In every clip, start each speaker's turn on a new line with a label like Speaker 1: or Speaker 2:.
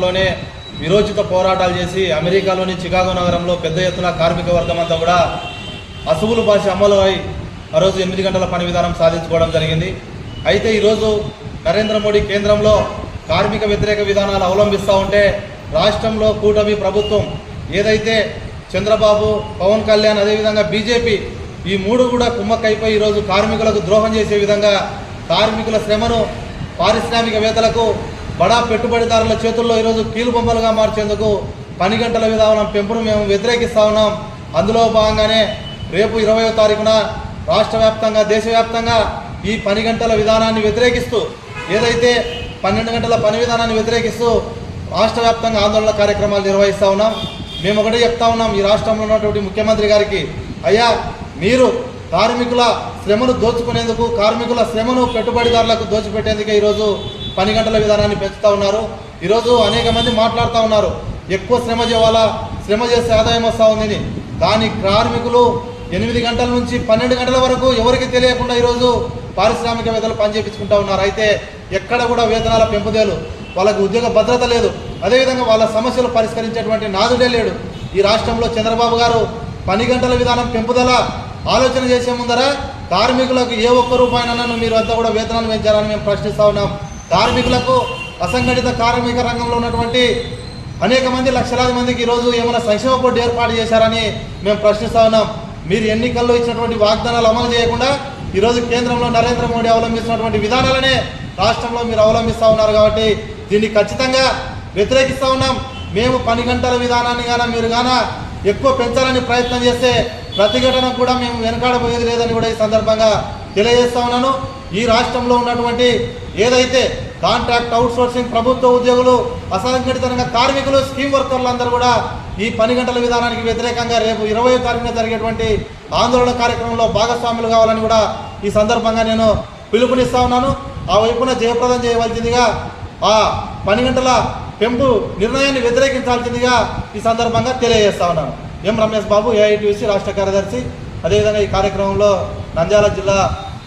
Speaker 1: లోనే విరోచిత పోరాటాలు చేసి అమెరికాలోని చికాగో నగరంలో పెద్ద ఎత్తున కార్మిక వర్గం అంతా కూడా అసువులు భాష అమలు అయి ఆ రోజు ఎనిమిది గంటల పని విధానం సాధించుకోవడం జరిగింది. అయితే ఈరోజు నరేంద్ర మోడీ కేంద్రంలో కార్మిక వ్యతిరేక విధానాలు అవలంబిస్తూ ఉంటే రాష్ట్రంలో కూటమి ప్రభుత్వం ఏదైతే చంద్రబాబు పవన్ కళ్యాణ్ అదేవిధంగా బీజేపీ ఈ మూడు కూడా కుమ్మక్కైపోయి ఈరోజు కార్మికులకు ద్రోహం చేసే విధంగా కార్మికుల శ్రమను పారిశ్రామికవేత్తలకు బడా పెట్టుబడిదారుల చేతుల్లో ఈరోజు కీలుబొమ్మలుగా మార్చేందుకు పని గంటల విధానం పెంపును మేము వ్యతిరేకిస్తా ఉన్నాం. అందులో భాగంగానే రేపు ఇరవయో తారీఖున రాష్ట్ర వ్యాప్తంగా దేశవ్యాప్తంగా ఈ పని గంటల విధానాన్ని వ్యతిరేకిస్తూ ఏదైతే పన్నెండు గంటల పని విధానాన్ని వ్యతిరేకిస్తూ రాష్ట్ర వ్యాప్తంగా ఆందోళన కార్యక్రమాలు నిర్వహిస్తూ ఉన్నాం. మేము ఒకటే చెప్తా ఉన్నాం ఈ రాష్ట్రంలో ఉన్నటువంటి ముఖ్యమంత్రి గారికి అయ్యా మీరు కార్మికుల శ్రమను దోచుకునేందుకు కార్మికుల శ్రమను పెట్టుబడిదారులకు దోచిపెట్టేందుకే ఈరోజు పని గంటల విధానాన్ని పెంచుతూ ఉన్నారు. ఈరోజు అనేక మంది మాట్లాడుతూ ఉన్నారు. ఎక్కువ శ్రమ చేయాలా? శ్రమ చేస్తే ఆదాయం వస్తూ ఉందని. కానీ కార్మికులు ఎనిమిది గంటల నుంచి పన్నెండు గంటల వరకు ఎవరికి తెలియకుండా ఈరోజు పారిశ్రామికవేత్తలు పనిచేపించుకుంటూ ఉన్నారు. అయితే ఎక్కడ కూడా వేతనాల పెంపుదేలు వాళ్ళకు ఉద్యోగ భద్రత లేదు. అదేవిధంగా వాళ్ళ సమస్యలు పరిష్కరించేటువంటి నాదుడే లేడు. ఈ రాష్ట్రంలో చంద్రబాబు గారు పని గంటల విధానం పెంపుదల ఆలోచన చేసే ముందర కార్మికులకు ఏ ఒక్క రూపాయినను మీరు అంతా కూడా వేతనాలు పెంచాలని మేము ప్రశ్నిస్తా ఉన్నాం. కార్మికులకు అసంఘటిత కార్మిక రంగంలో ఉన్నటువంటి అనేక మంది లక్షలాది మందికి ఈరోజు ఏమైనా సంక్షేమ బోర్డు ఏర్పాటు చేశారని మేము ప్రశ్నిస్తా ఉన్నాం. మీరు ఎన్నికల్లో ఇచ్చినటువంటి వాగ్దానాలు అమలు చేయకుండా ఈరోజు కేంద్రంలో నరేంద్ర మోడీ అవలంబిస్తున్నటువంటి విధానాలనే రాష్ట్రంలో మీరు అవలంబిస్తూ ఉన్నారు కాబట్టి దీన్ని ఖచ్చితంగా వ్యతిరేకిస్తూ ఉన్నాం. మేము పని గంటల విధానాన్ని గాన మీరు గాన ఎక్కువ పెంచాలని ప్రయత్నం చేస్తే ప్రతిఘటన కూడా మేము వెనకాడబోయేది లేదని కూడా ఈ సందర్భంగా తెలియజేస్తా ఉన్నాను. ఈ రాష్ట్రంలో ఉన్నటువంటి ఏదైతే కాంట్రాక్ట్ అవుట్సోర్సింగ్ ప్రభుత్వ ఉద్యోగులు అసంఘటిత రంగ కార్మికులు స్కీమ్ వర్కర్లు అందరూ కూడా ఈ పని గంటల విధానానికి వ్యతిరేకంగా రేపు ఇరవై తారీఖున జరిగేటువంటి ఆందోళన కార్యక్రమంలో భాగస్వాములు కావాలని కూడా ఈ సందర్భంగా నేను పిలుపునిస్తా ఉన్నాను. ఆ వైపున జయప్రదం చేయవలసిందిగా ఆ పని గంటల పెంపు నిర్ణయాన్ని వ్యతిరేకించాల్సిందిగా ఈ సందర్భంగా తెలియజేస్తా ఉన్నాను. ఎం రమేష్ బాబు ఏఐటీసీ రాష్ట్ర కార్యదర్శి. అదేవిధంగా ఈ కార్యక్రమంలో నంద్యాల జిల్లా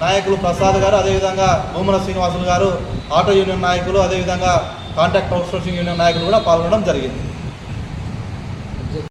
Speaker 1: నాయకులు ప్రసాద్ గారు అదేవిధంగా భూమన శ్రీనివాసులు గారు ఆటో యూనియన్ నాయకులు అదేవిధంగా కాంట్రాక్ట్ అవుట్సోర్సింగ్ యూనియన్ నాయకులు కూడా పాల్గొనడం జరిగింది.